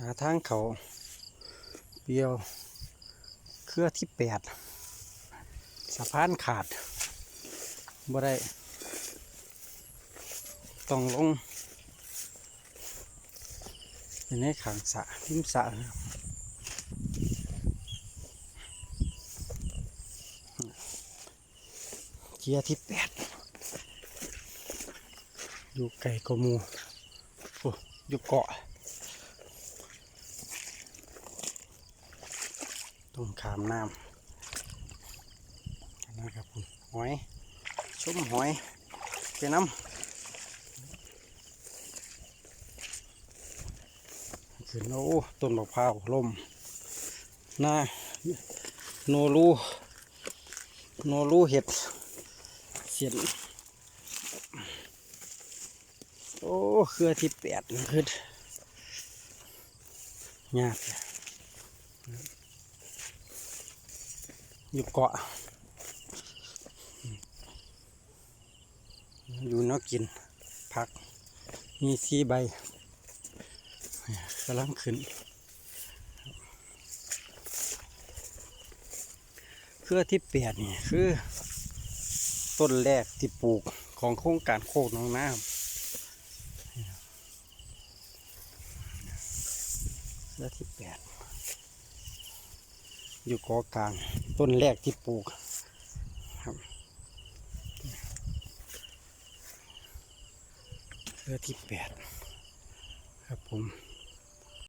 หาทางเขาเปียวเครือที่แปดสะพานขาดบ่ได้ต้องลงในขางสะริมสะเกียร์ที่แปดอยู่ไก่กมูโอ้อยู่เกาะ ต้องขามน้ำนะครับผมหอยชุ่มหอยไปน้ำขึ้นโอ้ต้นมะพร้าวลมหน้าโนรูโนรูเห็ดเสียนโอ้เครือที่แปดนี่คือยากเลย อยู่เกาะ อยู่นอกกิน ผัก มีสีใบกำลังขึ้น เครือที่แปดนี่คือ ต้นแรกที่ปลูกของโครงการโคกน้องน้ำเครือที่แปด อยู่กอกลาง ต้นแรกที่ปลูกเรือที่แปดครับผม